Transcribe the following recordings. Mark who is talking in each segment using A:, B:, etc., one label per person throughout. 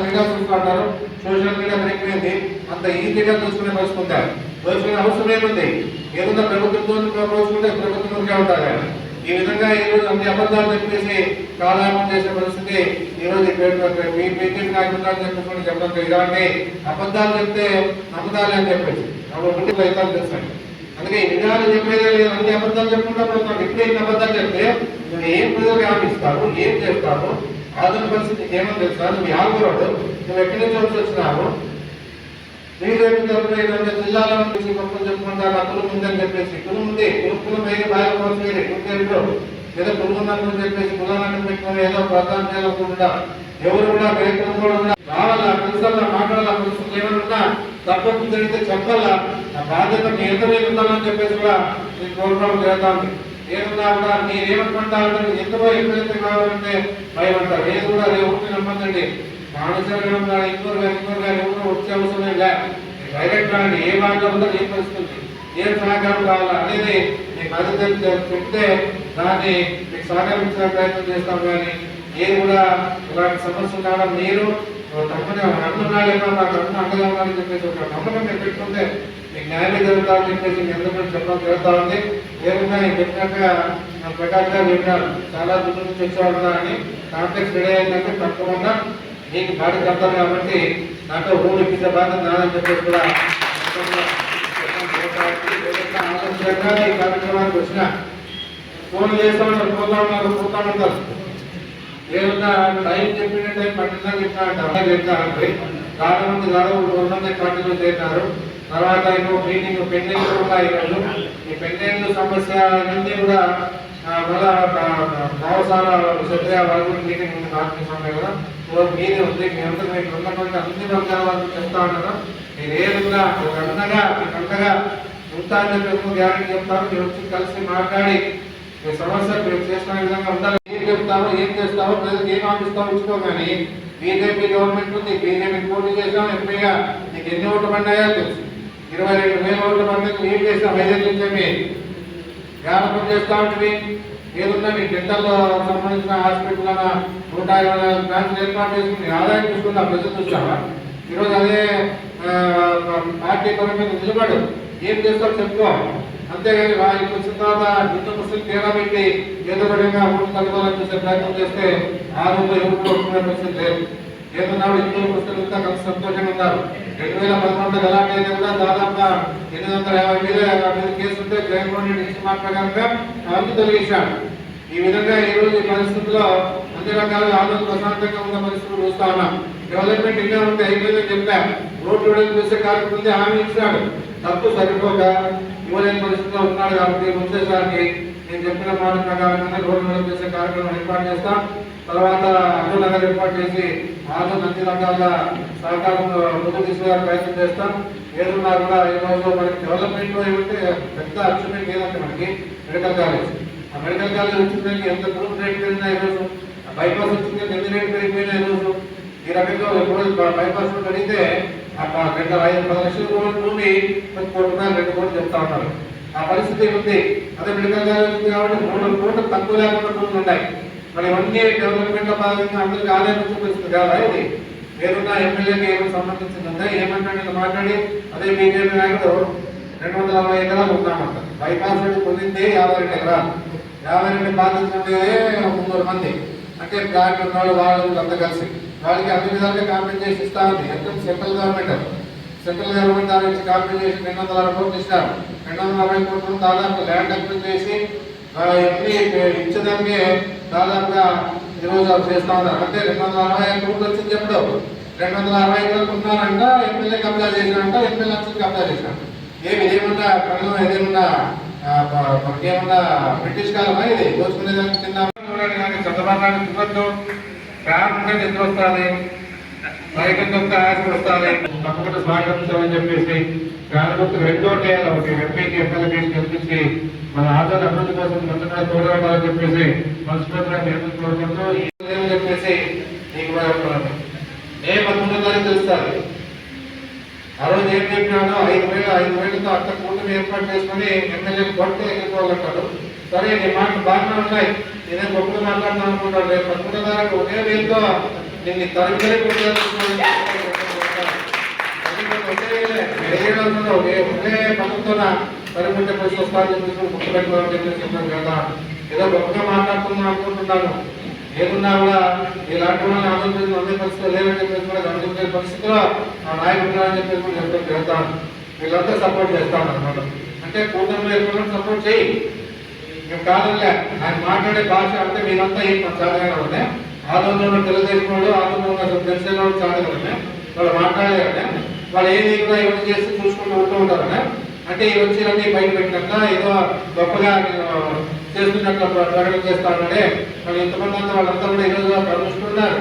A: Media చూసుకుంటారు social media పెరిగిపోయింది అంత ఈజీగా చూసుకునే పరిస్థితుంటారు దోచుకునే అవసరం ఏముంది ఏదన్నా ప్రభుత్వంతో ప్రభుత్వం ప్రభుత్వంగా ఉంటారు ఈ విధంగా ఈ రోజు అన్ని అబద్ధాలు చెప్పేసి కాలాపం చేసే పరిస్థితి ఈ రోజు పేరు- మీ చెప్పకుండా నాయకులు చెప్పడం ఇలాంటి అబద్ధాలు చెప్తే నమ్ముతాలి అని చెప్పేసి. అప్పుడు ప్రయత్నాలు చేస్తాను అందుకే ఈ విధాలు చెప్పేది లేదు. అన్ని అబద్ధాలు చెప్పుకుంటా పోతున్నాం ఇప్పుడే ఇన్ని అబద్ధాలు చెప్తే నువ్వు ఏం ప్రజలకు ఆపిస్తావు ఏం చేస్తావు ఆధునిక పరిస్థితి ఏమని తెలుసా? నువ్వు యాగోడు నువ్వు ఎక్కడి నుంచి వచ్చి వచ్చినావు? బీజేపీ తరఫున ఇరవై జిల్లాల నుంచి గొప్పలు చెప్పుకుంటారు ఆ కులం ఉందని చెప్పేసి. కులం ఉంది కులం కులం వేరే బాగా కోసం వేరే ఏదో కులం చెప్పేసి కులాన్ని పెట్టుకుని ఏదో ప్రధాన చేయాలనుకుంటా ఎవరు కూడా వేరే కూడా రావాలా? మాట్లాడాలా? తప్పకుండా జరిగితే చెప్పాలా? ఆ బాధ్యత మీ ఎంత చెప్పేసి కూడా నేను కోరుకోవడం జరుగుతుంది. ఏమన్నా కూడా మీరు ఏమనుకుంటారు? ఎప్పుడైతే కావాలంటే భయం ఏది కూడా రేపు నమ్మద్దండి మానసికంగా కానీ ఇంకోరు కానీ ఇంకోరు కానీ ఎవరు వచ్చే అవసరమే లే డైరెక్ట్ రాండి ఏ మార్గం ఉందో ఏం పరిస్థితుంది? ఏం సహకారం కావాలా? అనేది మీకు మద్దతు చెప్తే దాన్ని మీకు సహకరించడానికి ప్రయత్నం చేస్తాం కానీ ఏది కూడా ఇలాంటి సమస్య కావడం మీరు తప్పని అన్నున్నాడేమో మాకు అన్న అండగా ఉన్నాడని చెప్పేసి ఒక నమ్మకం మీరు పెట్టుకుంటే మీకు న్యాయం జరుగుతామని చెప్పేసి మీ అందరూ చెప్పడం జరుగుతా ఉంది. ఏమన్నా ఈ చెప్పినట్టుగా ప్రకాష్ గారు చెప్పినారు చాలా దూరం నుంచి వచ్చేవాడు అని. కాంప్లెక్స్ రెడీ అయిందంటే తప్పకుండా మీకు బాధ్యత కడతాను కాబట్టి నాతో రూల్ ఇప్పించే బాధ్యత నాదని చెప్పేసి కూడా ఆలోచనగా ఈ కార్యక్రమానికి వచ్చిన ఫోన్ చేస్తా పోతా ఉన్నారు పోతా ఉంటారు. ఏమన్నా టైం చెప్పిన టైం పట్టిందా చెప్పినా అంటారు చెప్తారండి చాలా మంది దాదాపు రెండు కంటిన్యూ చేశారు తర్వాత ఇంకో మీటింగ్ పెండింగ్ ఉన్నాయి ఈరోజు. ఈ పెండింగ్ సమస్య అన్నీ కూడా మళ్ళా భావసాల సత్య వాళ్ళ మీటింగ్ ఉంది కదా. ఉంది మీ అందరూ మీకు ఉన్నటువంటి అన్ని వర్గాల వాళ్ళకి చెప్తా మీరు ఏ విధంగా ఒక అండగా మీకు అండగా గ్యారెంటీ మీరు వచ్చి కలిసి మాట్లాడి మీ సమస్య మీరు చేసిన విధంగా ఉండాలి. ఏం చెప్తావో ఏం చేస్తావో ప్రజలకు ఏం ఇచ్చుకో కానీ బీజేపీ గవర్నమెంట్ ఉంది బీజేపీ పోటీ చేసాం ఎంపీగా నీకు ఎన్ని ఓట్లు పడినాయో తెలుసు. ఇరవై రెండు వేల ఓట్లు పడినందుకు ఏం చేస్తాం వైద్యం చెప్పి వ్యాపారం చేస్తూ ఉంటుంది ఏదున్నా మీ డెంటల్లో సంబంధించిన హాస్పిటల్ నూట ఇరవై బ్రాంచ్లు ఏర్పాటు చేసుకుని ఆదాయం చూసుకున్న ప్రజలు చూసావా ఈరోజు అదే పార్టీ పరమైన నిలబడు. ఏం చేస్తావు చెప్పుకో. అంతేగాని వాళ్ళకి వచ్చిన తర్వాత హిందూ ముస్లిం తేడా పెట్టి ఏదో విధంగా ఓట్లు తగ్గుదలని చూసే ప్రయత్నం చేస్తే ఆ రూపంలో ఎవరు పరిస్థితి లేదు. ఏమన్నాడు? హిందూ ముస్లిం అంతా కలిసి సంతోషంగా ఉన్నారు. రెండు వేల పంతొమ్మిది గలాటీ అయితే కూడా దాదాపుగా ఎనిమిది వందల యాభై మీద యాభై మీద కేసు ఉంటే జగన్మోహన్ రెడ్డి ఇచ్చిన మాట ప్రకారంగా అవన్నీ తొలగించాడు. ఈ విధంగా ఈ రోజు పరిస్థితుల్లో అన్ని రకాల ఆలోచన ప్రశాంతంగా ఉన్న పరిస్థితులు చూస్తా ఉన్నాం. డెవలప్మెంట్ ఇంకా ఉంటే అయిపోయిందని చెప్పా. రోడ్లు వేయడం చూసే కార్యక్రమం ఉంది హామీ ఇచ్చినాడు తప్పు సరిపోక ఇవ్వలేని పరిస్థితిలో ఉన్నాడు కాబట్టి వచ్చేసరికి నేను చెప్పిన మాట ప్రకారంగానే రోడ్లు వేయడం చేసే కార్యక్రమం ఏర్పాటు చేస్తాం. తర్వాత అన్ని నగర్ ఏర్పాటు చేసి మాతో అన్ని రకాల సహకారంతో ముందుకు తీసుకునే ప్రయత్నం చేస్తాం. ఏదన్నా కూడా ఈ రోజు మనకి డెవలప్మెంట్లో ఏమంటే పెద్ద అచీవ్మెంట్ ఏదంటే మనకి మెడికల్ కాలేజ్ ఆ మెడికల్ కాలేజ్ వచ్చిందని ఎంత గ్రూప్ రేట్ పెరిగినా ఈరోజు ఆ బైపాస్ వచ్చింది ఎన్ని రేట్ పెరిగిపోయినా ఈరోజు ఈ రకంగా ఎప్పుడు బైపాస్ పెరిగితే ఆ రెండు ఐదు పది లక్షల రూపాయల నుండి కోట్ల రూపాయలు రెండు కోట్లు చెప్తా ఉన్నారు. ఆ పరిస్థితి ఉంది అదే మెడికల్ కాలేజ్ ఉంది కాబట్టి మూడు కోట్లు తక్కువ లేకుండా భూములు ఉన్నాయి మరి ఇవన్నీ డెవలప్మెంట్లో భాగంగా అందరికీ ఆదాయం చూపిస్తుంది కదా ఇది? వేరున్న ఎమ్మెల్యేకి ఏమైనా సంబంధించిందా ఉందా మాట్లాడి అదే బీజేపీ నాయకుడు రెండు వందల అరవై ఎకరాలు ఉన్నామంట. బైపాస్ రోడ్డు పొందింది యాభై రెండు ఎకరాలు. యాభై రెండు బాధితులు ఉండేదే మున్నూరు మంది. అంటే దాంట్లో ఉన్న వాళ్ళు వాళ్ళు అంతా కలిసి. వాళ్ళకి అన్ని విధాలుగా కాంపెన్సేషన్ ఇస్తా ఉంది. ఎంత సెంట్రల్ గవర్నమెంట్ సెంట్రల్ గవర్నమెంట్ దాని నుంచి కాంపెన్సేషన్ రెండు వందల అరవై కోట్లు ఇస్తారు రెండు వందల అరవై కోట్లు దాదాపు ల్యాండ్ అక్విజ్ చేసి ఆ, ఇవన్నీ ఇచ్చేదానికి దాదాపుగా ఈరోజు అవి చేస్తా ఉన్నారు. అంటే రెండు వందల అరవై ఐదు కోట్లు వచ్చింది చెప్పడం రెండు వందల అరవై ఐదు కోట్లు ఉన్నారంట ఎమ్మెల్యే కబ్జా చేసినంట ఎమ్మెల్యే వచ్చి కబ్జా చేసినాడు ఏమి ఏమన్నా కళ్ళు ఏదేమన్నా ఆ, మనకేమన్నా బ్రిటిష్ కాలమా ఇది? దోచుకునేదానికి కింద చంద్రబాబు నాయుడు చూడొద్దు ఫ్యాన్ ఉంటే నిద్ర వస్తుంది బైక్ యొక్క ఆశ తప్పకుండా చెప్పేసి ఫ్యాన్ రెండో ఒకటి ఎంపీకి ఎమ్మెల్యేకి మన ఆదాయ అభివృద్ధి కోసం ముందుగా తోడవాలని చెప్పేసి మనస్ఫూర్తిగా నేను కోరుకుంటూ చెప్పేసి నీకు ఆ రోజు ఏం చెప్పినాను ఐదు వేలు ఐదు వేలతో అంత కూటమి ఏర్పాటు చేసుకుని ఎమ్మెల్యే కొట్టే ఎగిరిపోగలంటారు సరే నీ మాటలు బాగానే ఉన్నాయి. నేనే గొప్పగా మాట్లాడుతున్నాను అనుకుంటాను. రేపు పదకొండు దాకా ఒకే వేలతో నిన్ను తరగతి ఒకే ఒకే పదంతో పరిమిత పరిస్థితి చెప్పేసి గుర్తు చెప్పేసి చెప్పాను కదా ఏదో గొప్పగా మాట్లాడుతున్నాను అనుకుంటున్నాను ఏమున్నా కూడా ఇలాంటి వాళ్ళని ఆలోచించి అందే పరిస్థితులు లేవని చెప్పేసి కూడా గమనించే పరిస్థితిలో ఆ నాయకుడు ఉన్నారని చెప్పేసి కూడా చెప్తాను చేస్తాను వీళ్ళంతా సపోర్ట్ చేస్తాను అనమాట అంటే కూతురు ఏర్పడడం సపోర్ట్ చేయి మేము కాదలే ఆయన మాట్లాడే భాష అంటే మీరంతా ఏం చాదగానే ఉన్నాయి ఆందోళన తెలుగుదేశం వాళ్ళు ఆందోళన తెలిసిన వాళ్ళు చాదగానే వాళ్ళు మాట్లాడేయాలి వాళ్ళు ఏది కూడా ఇవన్నీ చేసి చూసుకుంటూ ఉంటూ ఉంటారనే అంటే ఇవి వచ్చి బయట పెట్టినాక ఏదో గొప్పగా చేస్తున్నట్లు ప్రకటన చేస్తానంటే వాళ్ళు ఎంతమంది అంతా వాళ్ళంతా కూడా ఈరోజు ప్రదర్శిస్తున్నారు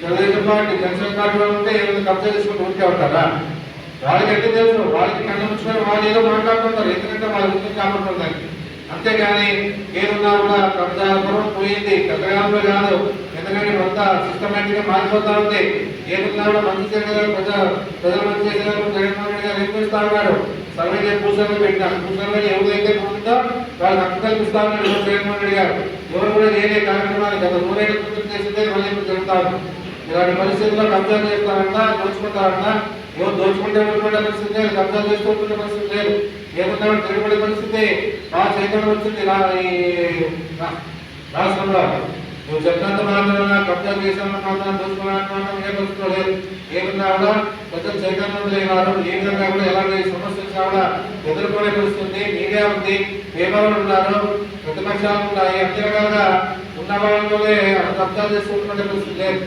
A: తెలుగుదేశం పార్టీ జనసేన పార్టీ వాళ్ళు ఉంటే ఏదో కబ్జా చేసుకుంటూ ఉంటే ఉంటారా? వాళ్ళకి ఎట్లా తెలుసు వాళ్ళకి కళ్ళ వాళ్ళు ఏదో మాట్లాడుతుంటారు ఎందుకంటే వాళ్ళ గురించి కాబట్టి అంతేగాని ఏమున్నా కూడా కబ్జా పోయింది. గతకాలంలో కాదు. ఎందుకంటే కొంత సిస్టమేటిక్గా మారిపోతా ఉంది. ఏమున్నా కూడా మంచి చేయగలరు ప్రజా ప్రజల మంచి చేసేవారు జగన్మోహన్ రెడ్డి గారు నిర్మిస్తా ఉన్నాడు సర్వే పూసలు పెట్టినారు భూసర్వే ఎవరైతే ఉందో వాళ్ళకి హక్కు కల్పిస్తా ఉన్నాడు జగన్మోహన్ రెడ్డి గారు. ఎవరు కూడా లేనే కార్యక్రమాలు గత నూరేళ్ళ క్రితం చేసిందే మళ్ళీ ఇప్పుడు జరుగుతారు ఇలాంటి పరిస్థితుల్లో కబ్జా చేస్తారంట దోచుకుంటారంట. ఎవరు దోచుకుంటే ఉండే పరిస్థితి లేదు కబ్జా చేసుకుంటున్న పరిస్థితి లేదు. ఏమన్నా తిరుగుబడి పరిస్థితి నా చైతన్యం వచ్చింది నా రాష్ట్రంలో. నువ్వు చెప్పినంత మాత్రం కబ్జా చేసామన్న మాత్రం దోచుకున్నాను మాత్రం ఏ పరిస్థితిలో లేదు ఏమన్నా కూడా పెద్ద చైతన్యం లేనారు ఏ విధంగా కూడా ఎలాంటి సమస్యలు కావడా ఎదుర్కొనే పరిస్థితి మీడియా ఉంది. పేపర్లు ఉన్నారు ప్రతిపక్షాలు ఉన్నాయి. అన్ని రకాలుగా ఉన్న వాళ్ళలోనే కబ్జా చేసుకుంటున్న పరిస్థితి లేదు.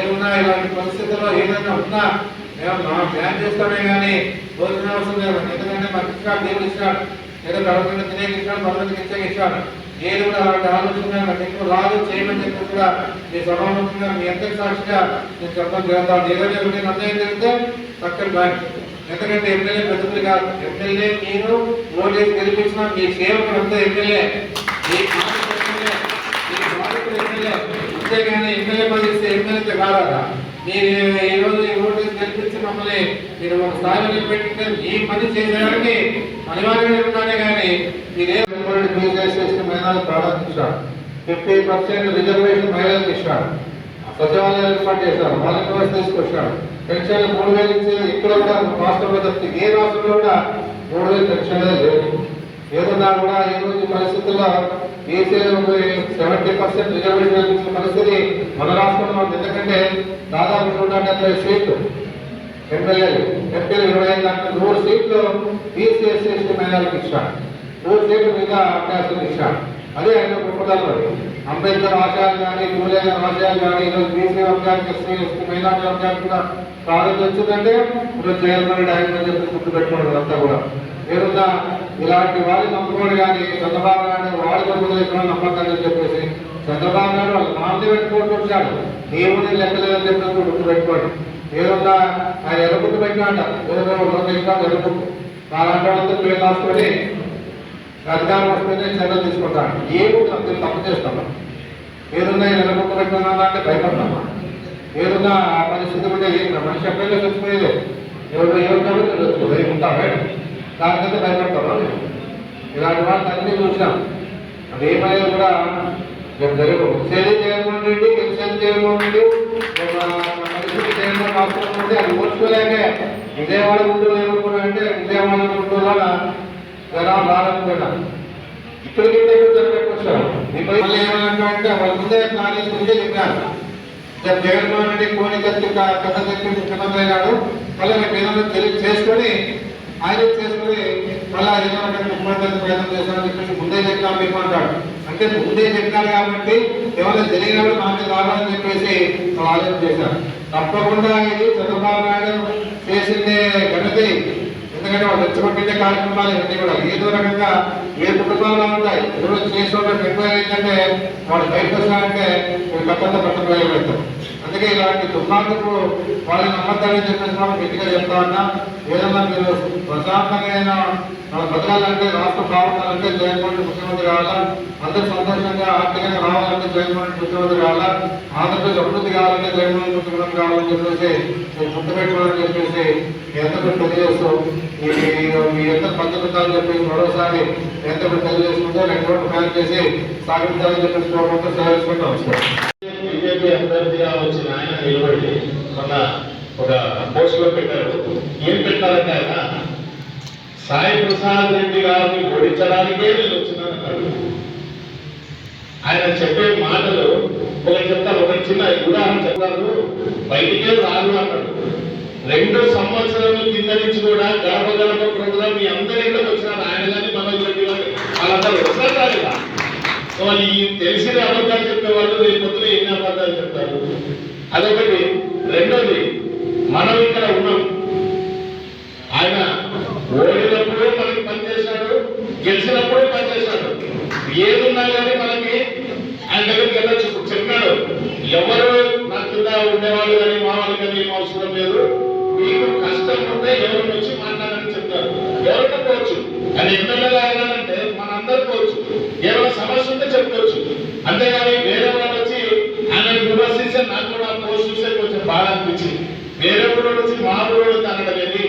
A: ఏమున్నా ఇలాంటి పరిస్థితుల్లో ఏదైనా ఉన్నా మనం మా ప్లాన్ చేస్తామే కానీ రోజున అవసరం లేదు. ఎందుకంటే మనకి ఇస్తాడు దేవుడు ఇస్తాడు. ఏదో గవర్నమెంట్ తినేకి ఇస్తాడు పనులకు ఇచ్చే ఇస్తాడు నేను కూడా అలాంటి ఆలోచన నాకు ఎక్కువ రాదు చేయమని చెప్పి కూడా మీ సమానంగా మీ అందరి సాక్షిగా నేను చెప్పడం జరుగుతాను ఏదో ఎవరికైనా అన్యాయం జరిగితే పక్కన బ్యాంక్ ఎందుకంటే ఎమ్మెల్యే ప్రతిపులు కాదు. ఎమ్మెల్యే మీరు ఓటేసి గెలిపించిన మీ సేవకులు అంతా ఎమ్మెల్యే. మీ బాధితులు ఎమ్మెల్యే. ఎమ్మెల్యే. అంతేగాని ఎమ్మెల్యే పని చేస్తే ఎమ్మెల్యే కాదా? మీరు ఈ రోజు ఈ ఓటు కల్పించి మమ్మల్ని మీరు ఒక స్థాయిలో నిలబెట్టితే ఈ పని చేయడానికి అనివార్యంగా ఉన్నానే కానీ మీరే మహిళలు ప్రారంభించాడు ఫిఫ్టీ పర్సెంట్ రిజర్వేషన్ మహిళలకు ఇచ్చాడు సచివాలయాలు ఏర్పాటు చేశారు. వాళ్ళకి వ్యవస్థ తీసుకొచ్చాడు పెన్షన్ మూడు వేలు ఇచ్చి ఇక్కడ కూడా రాష్ట్రంలో తప్పితే ఏ రాష్ట్రంలో కూడా మూడు వేలు పెన్షన్ లేదు ఏదన్నా కూడా ఈ రోజు పరిస్థితుల్లో బీసీలకు సెవెంటీ పర్సెంట్ రిజర్వేషన్ కల్పించిన పరిస్థితి మన రాష్ట్రంలో ఎందుకంటే దాదాపు నూట డెబ్బై సీట్లు ఎమ్మెల్యేలు ఎంపీలు ఇరవై ఐదు దాంట్లో నూరు సీట్లు బీసీ ఎస్సీ ఎస్టీ మహిళలకు ఇచ్చాడు నూరు సీట్లు మీద అవకాశం ఇచ్చాడు అదే ఆయన గొప్పదాలు అంబేద్కర్ ఆశయాలు కానీ పూలే ఆశయాలు కానీ ఈరోజు బీసీ వర్గానికి ఎస్సీ ఎస్టీ మహిళా వర్గానికి కూడా ప్రాధాన్యత వచ్చిందంటే ఇప్పుడు జగన్మోహన్ రెడ్డి ఆయన చెప్పి గుర్తు పెట్టుకోవడం అంతా కూడా. ఏదన్నా ఇలాంటి వాళ్ళని నమ్ముకోడు కానీ చంద్రబాబు నాయుడు వాడి కొనుగోలు నమ్మకాలని చెప్పేసి చంద్రబాబు నాయుడు వాళ్ళ నామని పెట్టుకుంటూ వచ్చాడు. దేవుని లెక్కలేదని చెప్పినప్పుడు గుర్తు పెట్టుకోండి. ఏదన్నా ఆయన ఎరగుట్టు పెట్టినాట ఏదో రెండు ఇంకా ఎర్రబుట్టు అలాంటి వాళ్ళంతా పేరు రాసుకొని అధికారం వస్తేనే చర్యలు తీసుకుంటాను ఏ కూడా అంతే తప్పు చేస్తామా ఏదన్నా ఎరగుట్టు పెట్టినా అంటే భయపడతామా? ఏదన్నా పరిస్థితి ఉంటే మనిషి ఎక్కడైనా చచ్చిపోయేది. ఎవరు ఎవరు కాబట్టి చచ్చిపోయి దానికైతే భయపడతామా ఇలాంటి వాళ్ళు అన్ని చూసినాం. అది భయం కూడా రేపు జరగదు వచ్చేది జగన్మోహన్ రెడ్డి గెలిచేది జగన్మోహన్ రెడ్డి. పరిస్థితి జగన్మోహన్ రాష్ట్రం అది ఓర్చుకోలేక విజయవాడ గుంటూరు ఏమనుకున్నా అంటే విజయవాడ గుంటూరు జనాలు రాలనుకున్నా ఇక్కడికి జరగకొచ్చారు ఇప్పుడు మళ్ళీ ఏమన్నా వాళ్ళ ముందే ప్లాన్ చేసి ముందే చెప్పారు రేపు జగన్మోహన్ రెడ్డి కోని కత్తి కథ చెప్పి ముఖ్యమంత్రి అయినాడు మళ్ళీ రేపు ఏదైనా తెలియ చేసుకొని ఆయన చేసుకుని మళ్ళా ఏదైనా ముఖ్యమంత్రి ప్రయత్నం చేస్తామని చెప్పేసి ముందే చెప్పినా మీకు అంటాడు అంటే ముందే చెప్పినారు కాబట్టి ఎవరైనా జరిగినప్పుడు మాకు రావాలని చెప్పేసి ఆలోచన చేశారు. తప్పకుండా ఇది చంద్రబాబు నాయుడు చేసిందే గణతి ఎందుకంటే వాళ్ళు రెచ్చగొట్టే కార్యక్రమాలు ఇవన్నీ కూడా. ఏదో రకంగా ఏ కుటుంబాల్లో ఉంటాయి. ఎవరు చేసిన ఎక్కువ ఏంటంటే వాళ్ళు బయటకు వస్తారంటే వీళ్ళు కట్టంతా పట్టబోయే పెడతారు అందుకే ఇలాంటి దుర్మార్గపు వాళ్ళని నమ్మద్దని చెప్పేసి గట్టిగా చెప్తా ఉన్నా. ఏదన్నా మీరు ప్రశాంతంగా బతకాలంటే రాష్ట్ర బాగుండాలంటే జగన్మోహన్ ముఖ్యమంత్రి కావాలా? అందరూ సంతోషంగా ఆర్థికంగా రావాలంటే జగన్మోహన్ ముఖ్యమంత్రి కావాలా? ఆంధ్రప్రదేశ్ అభివృద్ధి కావాలంటే జగన్మోహన్ ముఖ్యమంత్రి కావాలని చెప్పేసి మీరు గుర్తుపెట్టుకోవాలని చెప్పేసి ఎంతకు తెలియజేస్తూ మీ ఎంత పంచుకుంటారని చెప్పి మరోసారి ఎంతకు తెలియజేసుకుంటే రెండు రోడ్లు ప్లాన్ చేసి సాగించాలని చెప్పేసి కోరుకుంటూ సెలవుకుంటూ
B: బీజేపీ అభ్యర్థిగా వచ్చిన ఆయన నిలబడి మొన్న ఒక పోస్టులో పెట్టారు. ఏం పెట్టారంటే ఆయన సాయి ప్రసాద్ రెడ్డి గారిని ఓడించడానికే నేను వచ్చినాను ఆయన చెప్పే మాటలు ఒక చెప్తారు ఒక చిన్న ఉదాహరణ చెప్తారు. బయటికే రాదు అన్నాడు. రెండు సంవత్సరాల కింద నుంచి కూడా గడప గడప ప్రోగ్రాం మీ అందరి ఇంటికి వచ్చినారు. ఆయన కానీ మనోజ్ రెడ్డి గారు వాళ్ళందరూ వస్తారు సో ఈ తెలిసిన అబద్ధాలు చెప్పే వాళ్ళు రేపు పొద్దున ఎన్ని అబద్ధాలు చెప్తారు అదొకటి. రెండోది మనం ఇక్కడ ఉన్నాం. ఆయన ఓడినప్పుడు మనకి పనిచేశాడు గెలిచినప్పుడు పనిచేశాడు ఏదున్నా కానీ మనకి ఆయన దగ్గరికి వెళ్ళొచ్చు. చెప్పాడు ఎవరు నా కింద ఉండేవాళ్ళు కానీ మా వాళ్ళు కానీ ఏం అవసరం లేదు. మీకు కష్టం ఉంటే ఎవరు వచ్చి మాట్లాడని చెప్తారు. ఎవరైనా పోవచ్చు. అది ఎమ్మెల్యేగా అయినానంటే మనందరూ పోవచ్చు. ఏమైనా సమస్య ఉంటే చెప్పుకోవచ్చు అంతేగాని వేరే వాళ్ళు వచ్చి ఆమె విమర్శిస్తే నాకు కూడా ఆ పోస్ట్ చూస్తే కొంచెం బాగా అనిపించింది. వేరే ఊళ్ళో వచ్చి మా ఊళ్ళో తనకు వెళ్ళి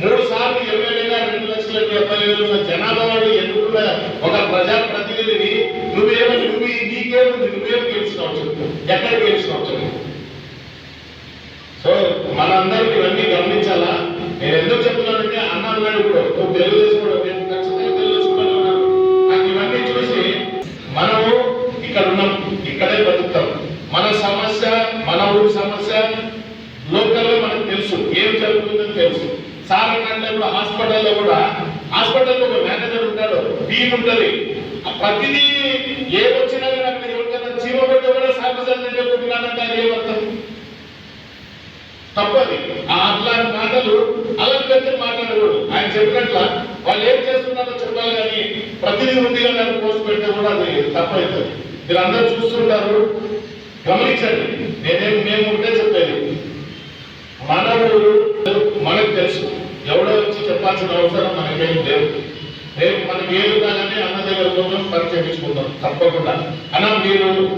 B: మూడు సార్లు ఎమ్మెల్యేగా రెండు లక్షల డెబ్బై వేల జనాభా వాళ్ళు ఎన్నుకున్న ఒక ప్రజా ప్రతినిధిని నువ్వేమని నువ్వు నీకేముంది నువ్వేం గెలిచినావు చెప్పు. ఎక్కడ గెలిచినావు చెప్పు? ఇక్కడ ఉన్నాం ఇక్కడే బతుకుతాం. మన సమస్య మన ఊరి సమస్య లోకల్ మనకు తెలుసు. ఏం జరుగుతుందని తెలుసు. సార్ అంటే ఇప్పుడు హాస్పిటల్లో కూడా హాస్పిటల్లో ఒక మేనేజర్ ఉంటాడు దీని ఉంటుంది. ఆ ప్రతిదీ ఏ వచ్చినా కానీ మీరు ఎవరికైనా జీవ పెట్టి కూడా సార్వజనిక చెప్పుకున్నానంటే అది ఏమర్థం తప్పది. అట్లాంటి మాటలు అలంకరించి మాట్లాడకూడదు. ఆయన చెప్పినట్ల వాళ్ళు ఏం చేస్తున్నారో చెప్పాలి కానీ ప్రతిదీ ఉంది నన్ను పోస్ట్ పెడితే కూడా అది తప్పవుతుంది మీరు అందరూ చూస్తుంటారు. గమనించండి నేనేం మేము ఉంటే చెప్పేది. మానవుడు మనకు తెలుసు ఎవడో వచ్చి చెప్పాల్సిన అవసరం మనకేం లేదు. రేపు మనకి ఏది కానీ అన్న దగ్గర కోసం పని తప్పకుండా. అన్న మీరు